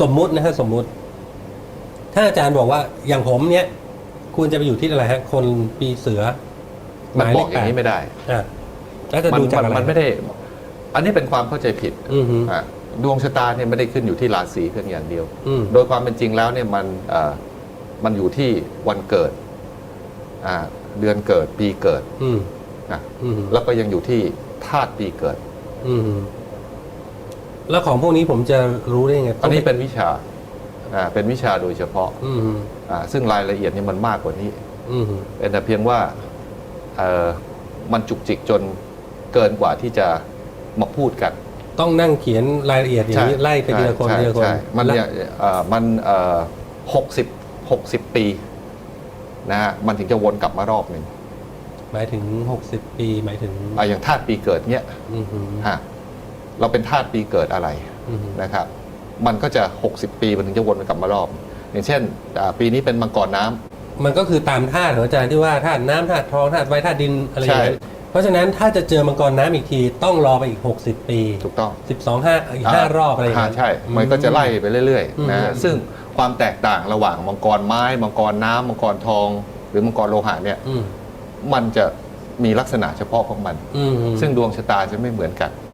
สมมุตินะฮะสมมุติ ถ้าอาจารย์บอกว่าอย่างผมเนี้ยควรจะไปอยู่ที่อะไรฮะ คนปีเสือมันบอกอย่างนี้ไม่ได้อะแล้วจะมันดูจากมันอะไรมันไม่ได้ อันนี้เป็นความเข้าใจผิดอือฮึอะดวงชะตาเนี่ยไม่ได้ขึ้นอยู่ที่ราศีเพียงอย่างเดียวอืมโดยความเป็นจริงแล้วเนี่ยมันเอ่อมันอยู่ที่วันเกิดอ่าเดือนเกิดปีเกิดอืมนะอืมแล้วก็ยังอยู่ที่ธาตุปีเกิดอืม แล้วของพวกนี้ผมจะรู้ได้ยังไงอันนี้เป็นวิชาอ่าเป็นวิชาโดยเฉพาะอืมอ่าซึ่งรายละเอียดเนี่ยมันมากกว่านี้อืมเป็นแต่เพียงว่าเอ่อมันจุกจิกจนเกินกว่าที่จะมาพูดกัน ต้องนั่งเขียนรายละเอียดอย่างนี้ไล่ไปทีละคนใช่ทีละคนใช่มันแล้วเนี่ยเอ่อมันหกสิบหกสิบปีนะฮะมันถึงจะวนกลับมารอบหนึ่งหมายถึง 60 ปีหมายถึงอะอย่างธาตุปีเกิดเนี่ยอืมฮึฮะ เราเป็นธาตุปีเกิดอะไรอืมฮึนะครับ มันก็จะ 60 ปีมันถึงจะวนกลับมารอบ อย่างเช่นอ่าปีนี้เป็นมังกรน้ำมันก็คือตามธาตุของอาจารย์ที่ว่าธาตุน้ำธาตุทองธาตุไฟธาตุดินอะไรอย่างนี้ใช่เพราะฉะนั้นถ้าจะเจอมังกรน้ำอีกทีต้องรอไปอีก 60 ปี ถูกต้อง 12ห้าอีกห้ารอบอะไรอย่างาเงี้ยใช่ มันก็จะไล่ไปเรื่อยอืมๆนะฮะซึ่งความแตกต่างระหว่างมังกรไม้ มังกรน้ำมังกรทอง หรือมังกรโลหะเนี่ยอืมมันจะมีลักษณะเฉพาะของมันอืมฮึซึ่งดวงชะตาจะไม่เหมือนกัน